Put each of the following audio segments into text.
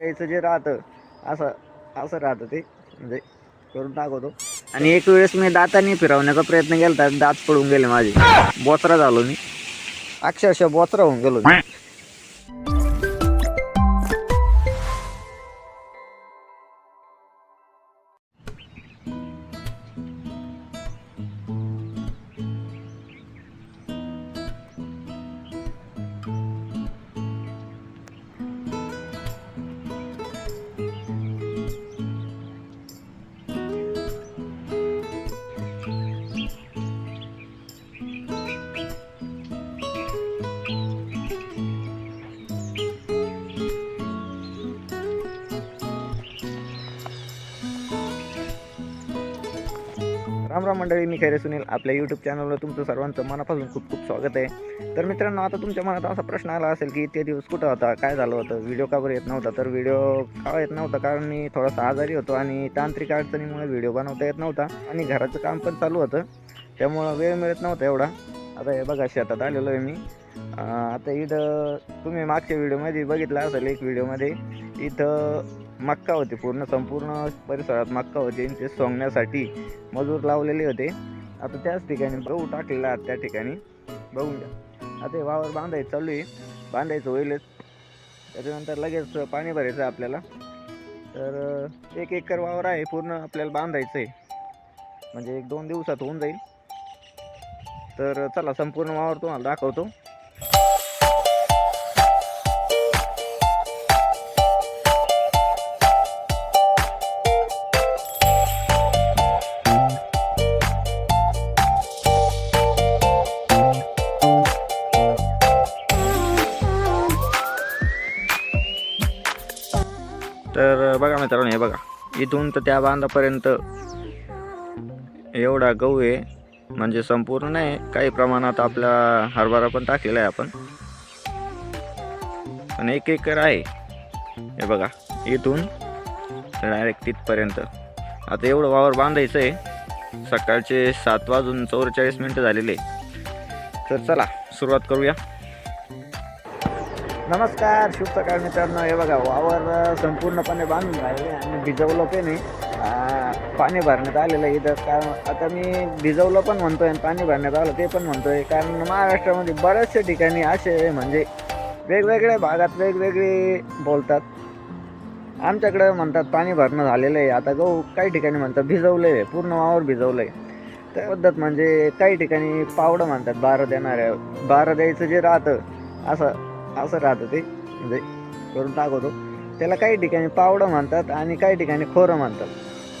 द्यायचं जे राहतं असं असं राहतं ते. म्हणजे करून टाकवतो आणि एक वेळेस मी दाताने फिरवण्याचा प्रयत्न केला दात पडून गेले माझे. बोचरा झालो मी. अक्षरशः बोचरा होऊन गेलो मी. रामराम मंडळी मी खैरे सुनील. आपल्या यूट्यूब चॅनलवर तुमचं सर्वांचं मनापासून खूप खूप स्वागत आहे. तर मित्रांनो आता तुमच्या मनात असा प्रश्न आला असेल की ते दिवस कुठं होता? काय झालं होतं? व्हिडिओ का बरं येत नव्हता? तर व्हिडिओ का येत नव्हता? कारण मी थोडासा आजारी होतो आणि तांत्रिक अडचणीमुळे व्हिडिओ बनवता येत नव्हता आणि घराचं काम पण चालू होतं. त्यामुळं वेळ मिळत नव्हता एवढा. आता हे बघा शेतात आलेलो आहे मी. आता इथं तुम्ही मागच्या व्हिडिओमध्ये बघितलं असेल एक व्हिडिओमध्ये इथं मक्का होती पूर्ण संपूर्ण परिसरात मक्का होती. आणि ते सोंगण्यासाठी मजूर लावलेले होते. आता त्याच ठिकाणी गहू टाकलेला त्या ठिकाणी. बघून घ्या. आता हे वावर बांधायचं चालू आहे. बांधायचं होईलच त्याच्यानंतर लगेच पाणी भरायचं आहे आपल्याला. तर एक एकर वावर आहे पूर्ण आपल्याला बांधायचं आहे. म्हणजे एक दोन दिवसात होऊन जाईल. तर चला संपूर्ण वावर तुम्हाला दाखवतो. तर बघा मित्रांनो हे बघा. इथून तर त्या बांधापर्यंत एवढा गहू आहे. म्हणजे संपूर्ण नाही काही प्रमाणात आपला हरभरा पण टाकलेला आहे आपण. पण एक एकर आहे. हे बघा इथून डायरेक्ट तिथपर्यंत. आता एवढं वावर बांधायचं आहे. सकाळचे सात वाजून चौवेचाळीस मिनटं झालेले तर चला सुरुवात करूया. नमस्कार शुभ सकाळ मित्रांनो. हे बघा वावर संपूर्णपणे बांधून राहिले आणि भिजवलं ते नाही पाणी भरण्यात आलेलं आहे इथं. कारण आता मी भिजवलं पण म्हणतोय आणि पाणी भरण्यात आलं ते पण म्हणतोय. कारण महाराष्ट्रामध्ये बऱ्याचशा ठिकाणी असे म्हणजे वेगवेगळ्या भागात वेगवेगळे बोलतात. आमच्याकडे म्हणतात पाणी भरणं झालेलं आहे. आता गहू काही ठिकाणी म्हणतात भिजवलं आहे पूर्ण वावर भिजवलं आहे त्या पद्धत म्हणजे काही ठिकाणी पावडं म्हणतात बारं देणाऱ्या बारं द्यायचं जे राहतं असं असं राहतं ते. म्हणजे करून टाकवतो त्याला काही ठिकाणी पावडं म्हणतात आणि काही ठिकाणी खोरं म्हणतात.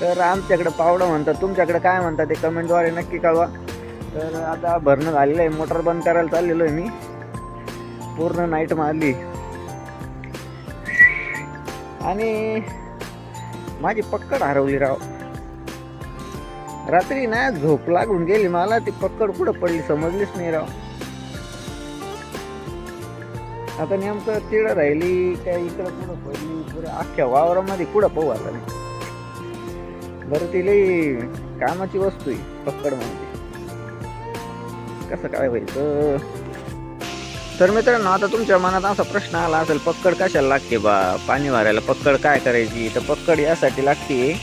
तर आमच्याकडं पावडं म्हणतात. तुमच्याकडं काय म्हणतात ते कमेंटद्वारे नक्की कळवा. तर आता भरणं झालेलं आहे. मोटर बंद करायला चाललेलो आहे मी. पूर्ण नाईट मारली. आणि माझी पक्कड हरवली राव. रात्री ना झोप लागून गेली मला. ती पक्कड कुठं पडली समजलीच नाही राव. आता नेमकं तिळं राहिली काय इकडं कुठं पडली? पुढे अख्ख्या वावरामध्ये कुठं पाहू आता नाही बरं ती लई कामाची वस्तू आहे पक्कड म्हणजे. कसं काय व्हायचं तर मित्रांनो आता तुमच्या मनात असा प्रश्न आला असेल पक्कड कशाला लागते बा? पाणी भरायला पक्कड काय करायची? तर पक्कड यासाठी लागते.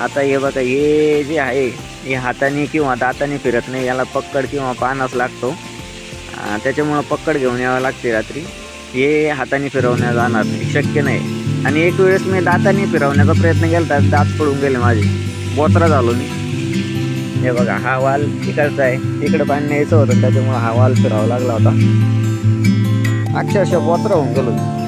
आता हे बघा हे जे आहे हे हाताने किंवा दाताने फिरत नाही याला पक्कड किंवा पानच लागतो. त्याच्यामुळं पक्कड घेऊन यावं लागते रात्री. हे हाताने फिरवण्या जाणार नाही शक्य नाही. आणि एक वेळेस मी दाताने फिरवण्याचा प्रयत्न केला तर दात पडून गेले माझे. बोत्रा झालो मी. हे बघा हा वाल तिकडचा आहे. तिकडं पाणी न्यायचं होतं त्याच्यामुळे हा वाल फिरावा लागला होता. अक्षरशः बोत्रा होऊन गेलो मी.